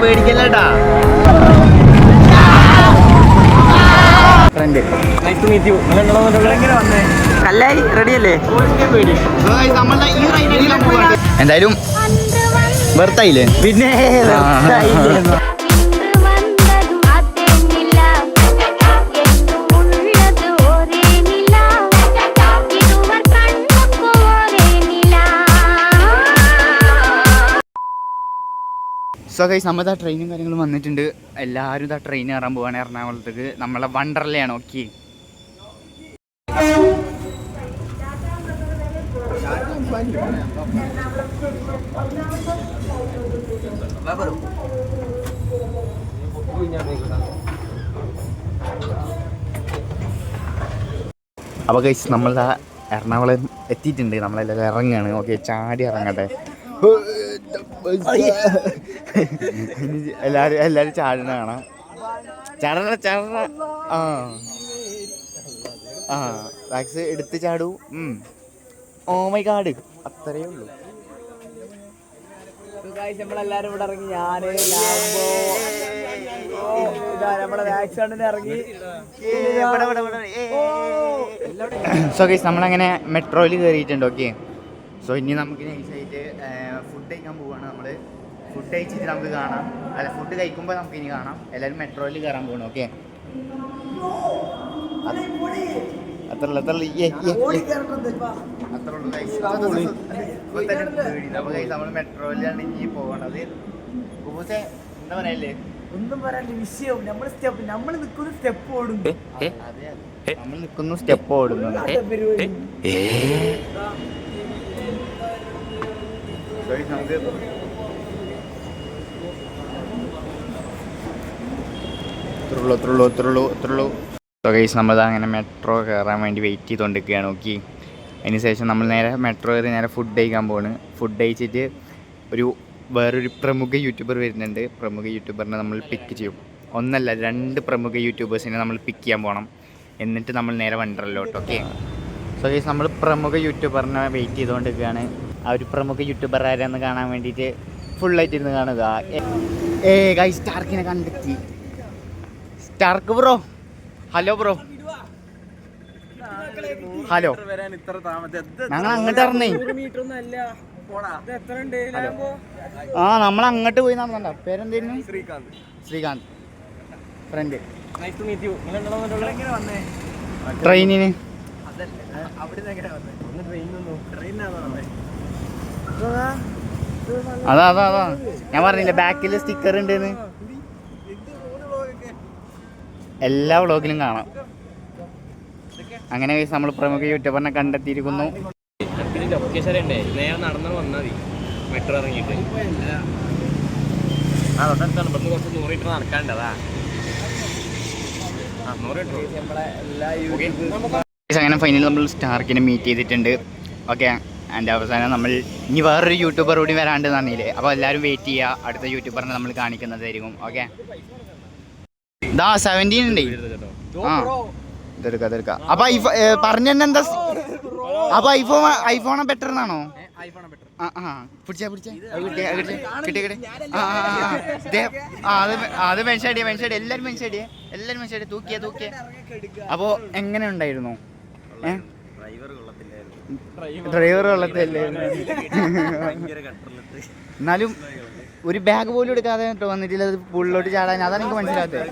പേടിക്കല്ലേട്ടാ? കല്ലായി റെഡിയല്ലേ എന്തായാലും വെറുതായില്ലേ പിന്നെ സോ നമ്മൾ ആ ട്രെയിനും കാര്യങ്ങളും വന്നിട്ടുണ്ട്. എല്ലാവരും ഇതാ ട്രെയിൻ കയറാൻ പോവാണ് എറണാകുളത്തേക്ക്. നമ്മളെ വണ്ടർലയാണ് ഓക്കെ അപ്പോൾ ഗൈസ് നമ്മളെ എറണാകുളം എത്തിയിട്ടുണ്ട്. നമ്മളെല്ലാവരും ഇറങ്ങുകയാണ് ഓക്കെ ചാടി ഇറങ്ങട്ടെ. എല്ലാരും എല്ലാരും ചാടണ കാണാം. ചാടണ ചാടണ. ആ. ആ വാക്സ് എടുത്ത് ചാടൂ. Oh my God. അത്രയേ ഉള്ളൂ. നമ്മളെല്ലാരും ഇവിടെ ഇറങ്ങി. ഞാൻ നമ്മുടെ വാക്സിഡന്റിന് ഇറങ്ങി. സോ ഗൈസ് നമ്മളങ്ങനെ മെട്രോയിൽ കയറിയിട്ടുണ്ട് ഓക്കെ സോ ഇനി നമുക്ക് നൈസായിട്ട് ഫുഡ് കഴിക്കാൻ പോവാണ് നമ്മൾ ഫുഡ് കഴിച്ചിട്ട് നമുക്ക് കാണാം. അല്ല ഫുഡ് കഴിക്കുമ്പോൾ നമുക്ക് ഇനി കാണാം. എല്ലാവരും മെട്രോയിൽ കയറാൻ പോകണം ഓക്കെ അത്രയുള്ളൂ അത്രയുള്ളൂ ഏ ഏ അത്രേ ഉള്ളൂ guys. ഇപ്പൊ തന്നെ പേടി. അപ്പൊ guys നമ്മൾ മെട്രോയിലാണ് ഇനി പോകണത് കുബൂസെ എന്താ പറയല്ലേ ഒന്നും പറയാനില്ല വിഷയം നമ്മൾ സ്റ്റെപ്പ് നമ്മൾ നിൽക്കുന്ന സ്റ്റെപ്പ് ഓടുന്നു. നമ്മൾ നിൽക്കുന്നു സ്റ്റെപ്പ് നമുക്ക് ഇത്രയുള്ളൂ ഇത്രയുള്ളൂ ഇത്രയുള്ളൂ ഇത്രയുള്ളൂ സോ ഗൈസ് നമ്മൾ അങ്ങനെ മെട്രോ കയറാൻ വേണ്ടി വെയിറ്റ് ചെയ്തുകൊണ്ടിരിക്കുകയാണ് നോക്കി. അതിന് ശേഷം നമ്മൾ നേരെ മെട്രോ കയറി നേരെ ഫുഡ് കഴിക്കാൻ പോവാണ്. ഫുഡ് കഴിച്ചിട്ട് ഒരു വേറൊരു പ്രമുഖ യൂട്യൂബർ വരുന്നുണ്ട്. പ്രമുഖ യൂട്യൂബറിനെ നമ്മൾ പിക്ക് ചെയ്യും. ഒന്നല്ല രണ്ട് പ്രമുഖ യൂട്യൂബേഴ്സിനെ നമ്മൾ പിക്ക് ചെയ്യാൻ പോകണം എന്നിട്ട് നമ്മൾ നേരെ വണ്ടറിലോട്ട് ഓക്കെ സോ ഗൈസ് നമ്മൾ പ്രമുഖ യൂട്യൂബറിനെ വെയിറ്റ് ചെയ്തുകൊണ്ടിരിക്കുകയാണ് ആ ഒരു പ്രമുഖ യൂട്യൂബർ ആരാന്ന് കാണാൻ വേണ്ടിയിട്ട് ഫുള്ളായിട്ടിരുന്ന് കാണുക. ഏ ഗൈസ് സ്റ്റാർക്കിനെ കണ്ടെത്തി. Stark bro hello bro hello ഞങ്ങൾ അങ്ങോട്ട് ഇറങ്ങി. ആ നമ്മൾ അങ്ങോട്ട് പോയി നടന്നണ്ട. പേരെന്തായിരുന്നു? ശ്രീകാന്ത്. ശ്രീകാന്ത് ഫ്രണ്ട് ട്രെയിനിന് അതാ അതാ അതാ. ഞാൻ പറഞ്ഞില്ലേ ബാക്കിൽ സ്റ്റിക്കർ ഉണ്ടെന്ന്. എല്ലാ വ്ളോഗിലും കാണാം. അങ്ങനെ നമ്മൾ പ്രമുഖ യൂട്യൂബറിനെ കണ്ടെത്തിയിരിക്കുന്നു. നേരെ നടന്നു വന്നാൽ മതി. മെട്രോ ഇറങ്ങിയിട്ട്. ആ തൊട്ടടുത്താണ് ഇവിടുന്ന് കുറച്ച് നൂറ് മീറ്റർ നടക്കാണ്ടതാ അങ്ങനെ ഫൈനൽ നമ്മൾ സ്റ്റാർക്കിനെ മീറ്റ് ചെയ്തിട്ടുണ്ട്. ഓക്കെ ആൻഡ് അവസാനം നമ്മൾ ഇനി വേറൊരു യൂട്യൂബർ കൂടി വരാണ്ട് നന്ദിയില്ലേ അപ്പോൾ എല്ലാവരും വെയിറ്റ് ചെയ്യുക അടുത്ത യൂട്യൂബറിനെ നമ്മൾ കാണിക്കുന്നതായിരിക്കും. ഓക്കെ ഇതാ സെവന്റീൻ ഉണ്ട്. ആ. ഇതെടുക്കാം ഇതെടുക്കാം. അപ്പൊ ഐഫോ പറഞ്ഞെന്നെ എന്താ അപ്പൊ ഐഫോൺ ഐഫോൺ ബെറ്റർ എന്നാണോ അത് ദേ, മെൻഷടിയേ തൂക്കിയ തൂക്കിയ. അപ്പോൾ എങ്ങനെ ഉണ്ടായിരുന്നു? ഏ? ഡ്രൈവർ കൊള്ളത്തില്ലേ? എന്നാലും ഒരു ബാഗ് പോലും എടുക്കാതെ കേട്ടോ വന്നിട്ടില്ല അത് പുള്ളിലോട്ട് ചാടാൻ. അതാണ് എനിക്ക് മനസ്സിലാത്തത്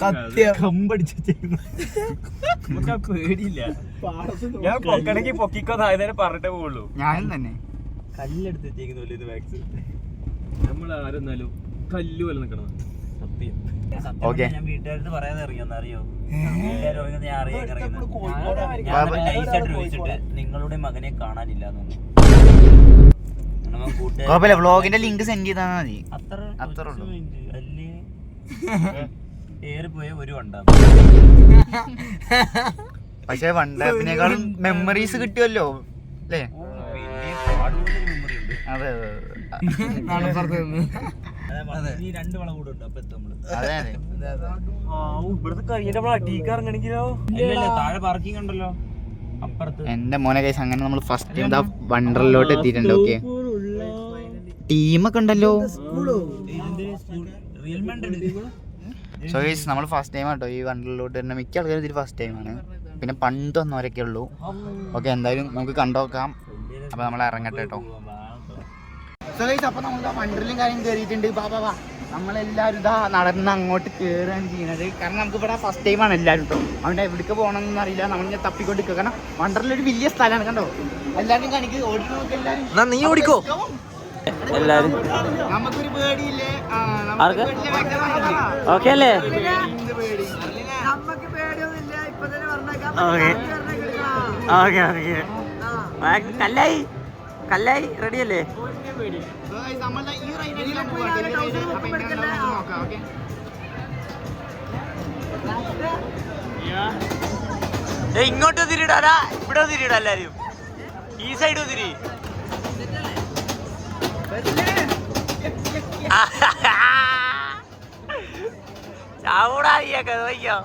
സത്യം. കമ്പടിച്ചു പേടിയില്ല. ഞാൻ പൊക്കണെങ്കിൽ പൊക്കിക്കോ താഴെ പറഞ്ഞിട്ടേ പോവുള്ളൂ. ഞാനും തന്നെ. കല്ലെടുത്ത് വെച്ചേക്കുന്ന നമ്മൾ ആരെന്നാലും കല്ല് പോലെ നിൽക്കണം സത്യം. ഓക്കെ. ഞാൻ വീട്ടുകാരുടെ പറയാതെ ഇറങ്ങിയെന്ന് അറിയോ? നിങ്ങളുടെ മകനെ കാണാനില്ല എന്നൊന്നും കുഴപ്പമില്ല വ്ളോഗിന്റെ ലിങ്ക് സെൻഡ് ചെയ്താൽ മതി. അത്ര അത്രേ ഉള്ളൂ. ഏറിപ്പോയ ഒരു പക്ഷെ വണ്ടപ്പിനേക്കാളും മെമ്മറീസ് കിട്ടുമല്ലോ അല്ലേ? അതെ അതെ അതെ ഈ രണ്ട് വളം കൂടെ ഉണ്ട് അപ്പൊ എത്തും നമ്മൾ. അതെ അതെ. ഇവിടുത്തെ കഴിഞ്ഞിട്ട് നമ്മൾ അടിയിക്ക് ഇറങ്ങണെങ്കിലോ? ഇല്ല, ഇല്ല, താഴെ പാർക്കിംഗ് ഉണ്ടല്ലോ. അപ്പുറത്ത്. എന്റെ മോനെ കൈസ് അങ്ങനെ നമ്മൾ ഫസ്റ്റ് എന്താ വണ്ടറിലോട്ട് എത്തിയിട്ടുണ്ട് ഓക്കെ ടീമൊക്കെ ഉണ്ടല്ലോ. സോ ഗൈസ് നമ്മൾ ഫസ്റ്റ് ടൈം ആട്ടോ ഈ വണ്ടറിലോട്ട് തന്നെ മിക്ക ആൾക്കാരും ഇതിൽ ഫസ്റ്റ് ടൈമാണ് പിന്നെ പണ്ട് വന്നവരൊക്കെ ഉള്ളൂ. ഓക്കെ എന്തായാലും നമുക്ക് കണ്ടോക്കാം. അപ്പൊ നമ്മൾ ഇറങ്ങട്ടെ കേട്ടോ സോ ഗൈസ് അപ്പോൾ നമ്മൾ വണ്ടറിലും കാര്യം കയറിയിട്ടുണ്ട് ബാ ബാ ബാ നമ്മളെല്ലാവരും ഇതാ നടന്ന് അങ്ങോട്ട് കയറുകയാണ് ചെയ്യുന്നത്. കാരണം നമുക്ക് ഇവിടെ ഫസ്റ്റ് ടൈമാണ് എല്ലാവരും കേട്ടോ അവിടെ എവിടേക്ക് പോകണമെന്നൊന്നും അറിയില്ല. നമ്മളിങ്ങനെ തപ്പിക്കൊണ്ട് നിൽക്കുക കാരണം വണ്ടറിലൊരു വലിയ സ്ഥലമാണ്. കണ്ടോ? എല്ലാവരും കാണിക്ക് ഓടി നോക്കി എല്ലാവരും. നീ ഓടിക്കോ? എല്ലാരും. നമുക്കൊരു പേടിയില്ലേ. ഓക്കെ അല്ലേ? നമുക്ക് പേടിയൊന്നുമില്ല. ഇപ്പൊ തന്നെ പറഞ്ഞേക്കാം. ഓക്കെ. Okay okay. കല്ലായി. കല്ലായി റെഡിയല്ലേ? ഇങ്ങോട്ട് തിരിടാ ഇവിടെ തിരിടാ എല്ലാരും. ഈ സൈഡ് തിരി. ചാവൂടാ നീയൊക്കെ നോക്കിയോ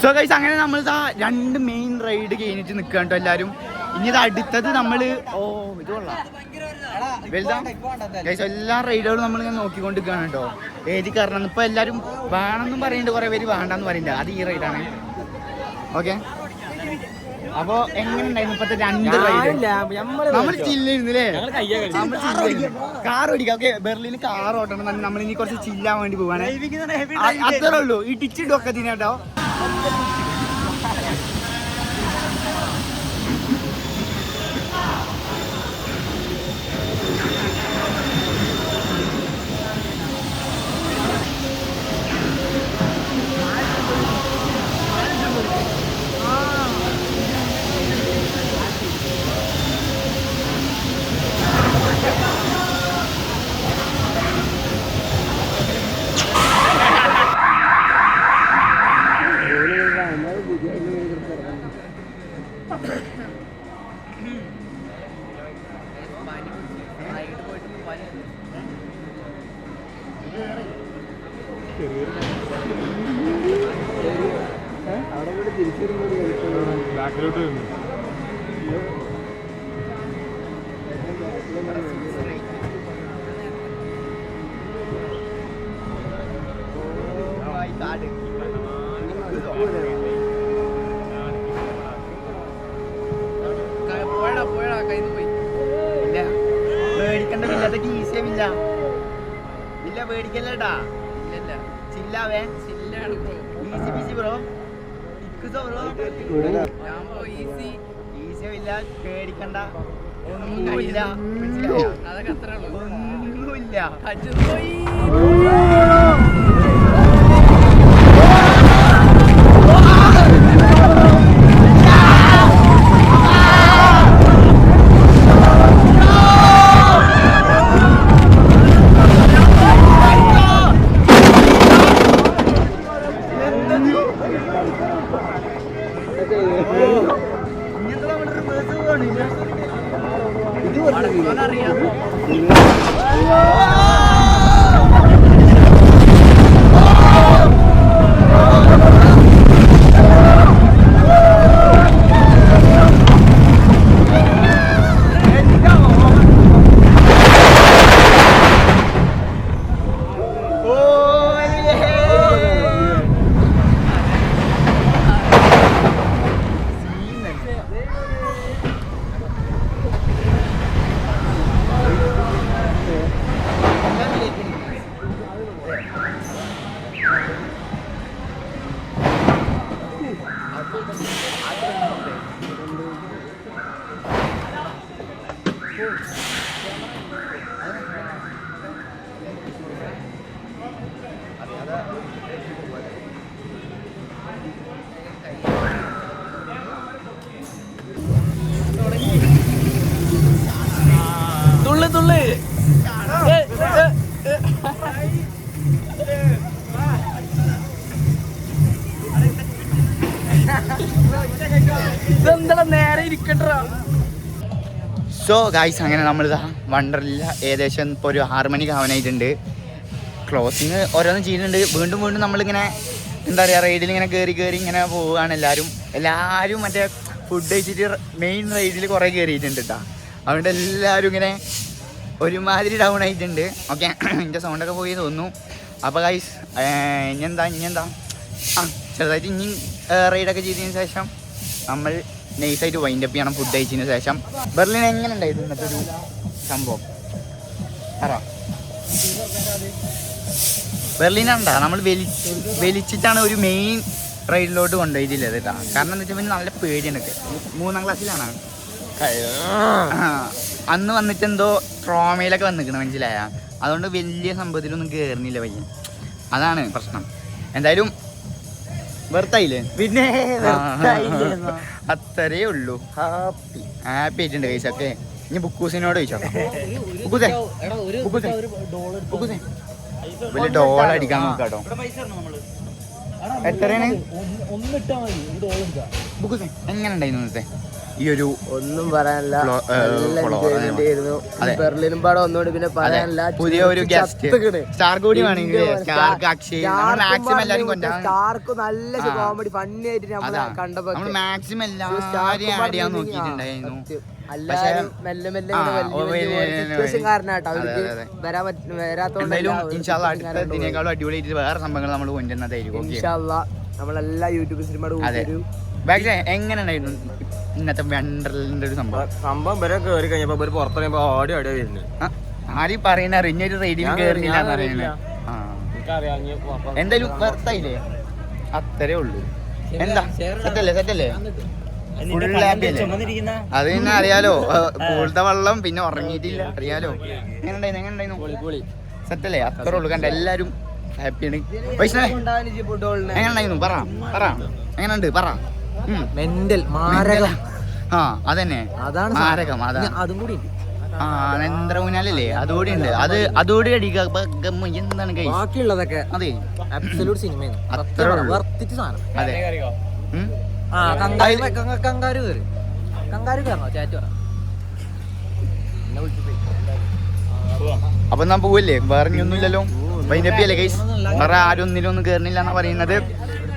സോ ഗൈസ് അങ്ങനെ നമ്മൾ ഇതാ രണ്ട് മെയിൻ റൈഡ് കഴിഞ്ഞിട്ട് നിൽക്കുക കേട്ടോ എല്ലാവരും ഇനി ഇത് അടുത്തത് നമ്മൾ ഓ ഇത് കൊള്ളാം. വലുതാ? ഗൈസ് എല്ലാ റൈഡുകളും നമ്മൾ ഇങ്ങനെ നോക്കിക്കൊണ്ടിരിക്കുകയാണ് കേട്ടോ ഏതി കാരണം ഇപ്പൊ എല്ലാവരും വേണമെന്നും പറയുന്നുണ്ട് കുറെ പേര് വേണ്ടെന്ന് പറയുന്നുണ്ട് അത് ഈ റൈഡാണ് ഓക്കെ അപ്പോ എങ്ങനെയുണ്ടായിരുന്നു ഇപ്പത്തെ രണ്ട് റൈഡ് നമ്മൾ ചില്ലിരുന്നില്ലേ? കാർ ഓടിക്കാം. ഓക്കെ ബെർലിന് കാർ ഓട്ടണം. നമ്മൾ ഇനി കുറച്ച് ചില്ലാൻ വേണ്ടി പോവാണ്. അത്രേ ഉള്ളൂ. ഈ ടിച്ചിട്ടൊക്കെ അതൊക്കെ ഈസിയുമില്ല ഇല്ല പേടിക്കല്ലേട്ടാ? ചില്ലാവേ ഈസി ബിസി ബ്രോ ഇക്കുസോ ബ്രോ ഈസിയോ ഇല്ല. പേടിക്കണ്ട. ഒന്നുമില്ല. മനസ്സിലായോ? ഒന്നുമില്ല. ഇത് സോ ഗായ്സ് അങ്ങനെ നമ്മളിതാ വണ്ടറില്ല ഏകദേശം ഇപ്പോൾ ഒരു ആറ് മണിക്ക് ആവാനായിട്ടുണ്ട് ക്ലോസിങ് ഓരോന്നും ചെയ്യുന്നുണ്ട് വീണ്ടും വീണ്ടും നമ്മളിങ്ങനെ എന്താ പറയുക റൈഡിൽ ഇങ്ങനെ കയറി കയറി ഇങ്ങനെ പോവുകയാണ് എല്ലാവരും എല്ലാവരും മറ്റേ ഫുഡ് കഴിച്ചിട്ട് മെയിൻ റൈഡിൽ കുറേ കയറിയിട്ടുണ്ട് കേട്ടോ അതുകൊണ്ട് എല്ലാവരും ഇങ്ങനെ ഒരുമാതിരി ഡൗൺ ആയിട്ടുണ്ട്. ഓക്കെ എന്റെ സൗണ്ടൊക്കെ പോയി തോന്നുന്നു. അപ്പോൾ ഗൈസ് ഇനിയെന്താ ഇനിയെന്താ ആ ചെറുതായിട്ട് ഇനി റൈഡൊക്കെ ചെയ്തതിന് ശേഷം നമ്മൾ നൈസായിട്ട് വൈൻഡപ്പ് ചെയ്യണം ഫുഡ് കഴിച്ചതിന് ശേഷം. ബെർലിൻ എങ്ങനെ ഉണ്ടായിരുന്നു ഇന്നത്തെ ഒരു സംഭവം? പറ. ബെർലിനുണ്ടാ? നമ്മൾ വലി വലിച്ചിട്ടാണ് ഒരു മെയിൻ റൈഡിലോട്ട് കൊണ്ടുപോയിട്ടില്ലത് കേട്ടോ കാരണം എന്താ വെച്ചാൽ നല്ല പേടിയാണ് ഒക്കെ. മൂന്നാം ക്ലാസ്സിലാണ് അന്ന് വന്നിട്ട് എന്തോ ട്രോമയിലൊക്കെ വന്നിരിക്കണം മനസ്സിലായ? അതുകൊണ്ട് വലിയ സംഭവത്തിലൊന്നും കയറുന്നില്ല പയ്യൻ. അതാണ് പ്രശ്നം. എന്തായാലും വെറുത്തായില്ലേ? പിന്നെ അത്രേ ഉള്ളൂ. ഹാപ്പി. ഹാപ്പി ആയിട്ടുണ്ട് കൈസ് ഇനി ബുക്കൂസിനോട് ചോദിച്ചോ. ബുക്കൂസേ. ബുക്കൂസേ ബുക്കൂസേ വലിയ ഡോൾ അടിക്കാൻ നോക്കാട്ടോ. എത്രയാണ്? എങ്ങനെ ഉണ്ടായിരുന്നു ഇന്നത്തെ? ഈ ഒരു ഒന്നും പറയാനില്ല. ബെർലിനും പാടം. ഒന്നുകൂടി പിന്നെ പറയാനില്ല. പുതിയ ഒരു സ്റ്റാർക്ക് നല്ല കോമഡി ഫണ്ണി ആയിട്ട് നമ്മൾ കണ്ടപ്പോ മാക്സിമം എല്ലാവരെയും നോക്കിയിട്ടുണ്ടായിരുന്നു. അടിപൊളിയായിട്ട് വേറെ സംഭവങ്ങൾ നമ്മൾ കൊണ്ടുവന്നതായിരിക്കും നമ്മളെല്ലാ യൂട്യൂബ് സിനിമയുടെ എങ്ങനെയുണ്ടായിരുന്നു ഒരു ബാക്കി എങ്ങനെ ഉണ്ടായിരുന്നു ഇന്നത്തെ വെണ്ടറിന്റെ ഒരു സംഭവം? സംഭവം വരെ കയറി കഴിഞ്ഞപ്പോ ഇവർ പുറത്തിറങ്ങിയപ്പോ ഓടി ഓടി വരുന്നത് ആര് ആരും പറയണ ഇനിയൊരു റേഡിയോ കയറില്ല എന്തായാലും അത്രേ ഉള്ളൂ. എന്താ? സെറ്റല്ലേ സെറ്റല്ലേ? അത് പിന്നെ അറിയാലോ. പൂളത്തെ വെള്ളം പിന്നെ ഉറങ്ങിയിട്ടില്ല. അറിയാലോ. എങ്ങനെ ഉണ്ടായിരുന്നു എങ്ങനെ ഉണ്ടായിരുന്നു സെറ്റല്ലേ? അത്രേ ഉള്ളൂ. കണ്ട എല്ലാരും ഹാപ്പിയാണ് വൈഷ്ണവേ എങ്ങനെ പറ. പറ. എങ്ങനെയുണ്ട്? പറ. മെന്റൽ മാരക. ആ അതന്നെ. അതാണ് മാരകം അതാണ് അതും കൂടി ആ നന്ത്ര ഊഞ്ഞാലല്ലേ അതുകൂടി ഉണ്ട് അത് അതുകൂടി എന്താണ് ബാക്കിയുള്ളതൊക്കെ അതെ. അബ്സല്യൂട്ട് സിനിമയാണ് അത്ര. സാധനം. അതെ. ആ കങ്കാരു കങ്ക- കങ്കാരു കയറി കങ്കാരു കയറണോ ചാറ്റ് പറ. അപ്പൊ നാ പോവല്ലേ? വേറെ ഇനിയൊന്നുമില്ലല്ലോ വൈൻഡപ്പ് ചെയ്യല്ലേ ഗൈസ് വേറെ ആരും ഒന്നിലും ഒന്നും കയറുന്നില്ല എന്നാ പറയുന്നത്.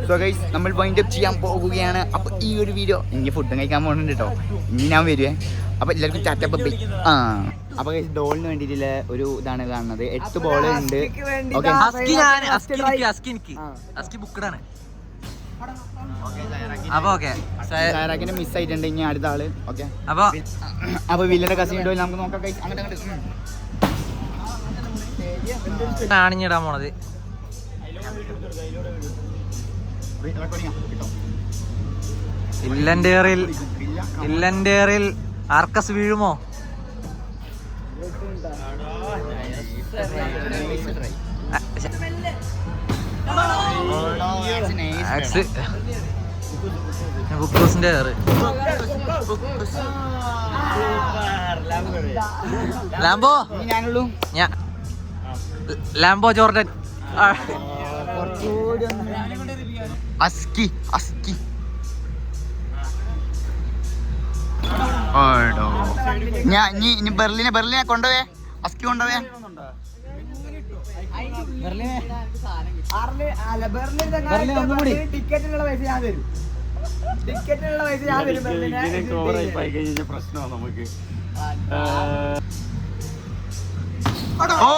സോ ഗൈസ് നമ്മൾ വൈൻഡപ്പ് ചെയ്യാൻ പോകുകയാണ് അപ്പൊ ഈ ഒരു വീഡിയോ എനിക്ക് ഫുഡും കഴിക്കാൻ പോകുന്നുണ്ട് കേട്ടോ ഇനി ഞാൻ വരുവേ. അപ്പൊ എല്ലാവർക്കും ചാറ്റപ്പ് ബൈ ആ. അപ്പൊ ഗൈസ് ഡോളിന് വേണ്ടിയിട്ടുള്ള ഒരു ഇതാണ് കാണുന്നത്. എട്ട് ബോൾ ഉണ്ട്. ഓക്കെ അപ്പൊ ഓക്കെ സാറാക്കിന്റെ മിസ് ആയിട്ടുണ്ട് ഇനി അടുത്ത ആൾ. ഓക്കെ അപ്പൊ അപ്പൊ വില്ലന്റെ കസിൻ ഡോയിൽ നമുക്ക് നോക്കാം അങ്ങോട്ട് അങ്ങോട്ട്. ആണിഞ്ഞിടാൻ പോണത്. ഇല്ലൻഡേറിൽ ഇല്ലൻഡേറിൽ ആർക്കസ് വീഴുമോ? ബുക്കോസിന്റെ കയറ് ലാംബോ? ഞാനുള്ളൂ. ഞാൻ ലാംബോ ജോർഡൻ അസ്കി അസ്കി ഓടോ ഞാൻ ഇനി ഇനി ബെർലിനെ ബെർലിനെ കൊണ്ടുപോയേ. അസ്കി കൊണ്ടുപോയേ. ടിക്കറ്റിനുള്ള പൈസ ഞാൻ തരും. ടിക്കറ്റിനുള്ള പൈസ ഞാൻ തരും. പ്രശ്നമാണ് നമുക്ക്. ഓ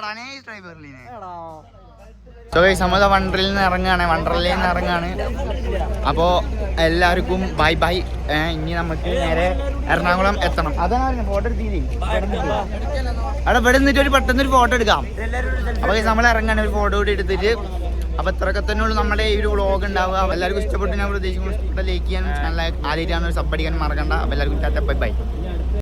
എടാ നൈസ് ട്രൈ ബെർലിനെ സോ ഗൈസ് നമ്മൾ വണ്ടറിൽ നിന്ന് ഇറങ്ങാണ്. വണ്ടറിൽ നിന്ന് ഇറങ്ങാണ്. അപ്പോൾ എല്ലാവർക്കും ബൈ ബൈ ഇനി നമുക്ക് നേരെ എറണാകുളം എത്തണം. അതാണ് ഫോട്ടോ എടുത്തില്ലേ? അവിടെ ഇവിടെ നിന്നിട്ട് ഒരു പെട്ടെന്ന് ഒരു ഫോട്ടോ എടുക്കാം. അപ്പോൾ ഗൈസ് നമ്മൾ ഇറങ്ങാണ് ഒരു ഫോട്ടോ കൂടി എടുത്തിട്ട്. അപ്പോൾ ഇത്രയൊക്കെ തന്നെ ഉള്ളൂ. നമ്മുടെ ഈ ഒരു വ്ളോഗ് ഉണ്ടാവുക. എല്ലാവർക്കും ഇഷ്ടപ്പെട്ടു ഞാൻ പ്രതീക്ഷിക്കുന്നു ഇഷ്ടപ്പെട്ട ലൈക്ക് ചെയ്യാനും ചാനൽ ആദ്യമായിട്ടാണ് സബ് അടിക്കാനും മറക്കണ്ട. അപ്പോൾ എല്ലാവർക്കും ടാറ്റ ബൈ ബൈ